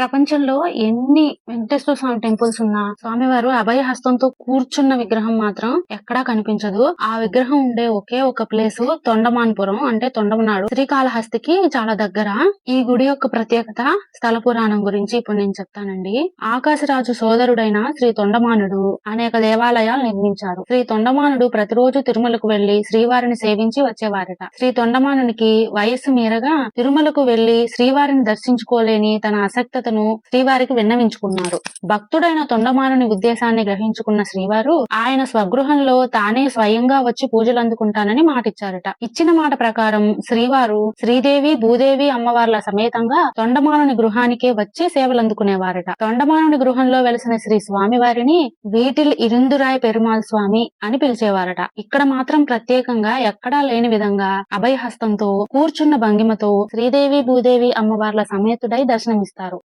ప్రపంచంలో ఎన్ని వెంకటేశ్వర స్వామి టెంపుల్స్ ఉన్నా స్వామివారు అభయ హస్తంతో కూర్చున్న విగ్రహం మాత్రం ఎక్కడా కనిపించదు. ఆ విగ్రహం ఉండే ఒకే ఒక ప్లేస్ తొండమాన్పురం. అంటే తొండమనాడు. శ్రీకాళహస్తికి చాలా దగ్గర. ఈ గుడి యొక్క ప్రత్యేకత స్థల పురాణం గురించి ఇప్పుడు నేను చెప్తానండి. ఆకాశరాజు సోదరుడైన శ్రీ తొండమానుడు అనేక దేవాలయాలు నిర్మించారు శ్రీ తొండమానుడు ప్రతిరోజు తిరుమలకు వెళ్ళి శ్రీవారిని సేవించి వచ్చేవారట. శ్రీ తొండమానునికి వయస్సు మీరగా తిరుమలకు వెళ్ళి శ్రీవారిని దర్శించుకోలేని తన అసక్తతను శ్రీవారికి విన్నవించుకున్నారు. భక్తుడైన తొండమానుని ఉద్దేశాన్ని గ్రహించుకున్న శ్రీవారు ఆయన స్వగృహంలో తానే స్వయంగా వచ్చి పూజలు అందుకుంటానని మాటిచ్చారట. ఇచ్చిన మాట ప్రకారం శ్రీవారు శ్రీదేవి భూదేవి అమ్మవార్ల సమేతంగా తొండమానుని గృహానికే వచ్చి సేవలు అందుకునేవారట. తొండమానుని గృహంలో వెలిసిన శ్రీ స్వామివారిని వీటిల్ ఇరుందురాయ్ పెరుమాల్ స్వామి అని పిలిచేవారట. ఇక్కడ మాత్రం ప్రత్యేకంగా ఎక్కడా లేని విధంగా అభయహస్తంతో కూర్చున్న భంగిమతో శ్రీదేవి భూదేవి అమ్మవార్ల సమేతుడై దర్శనమిస్తారు.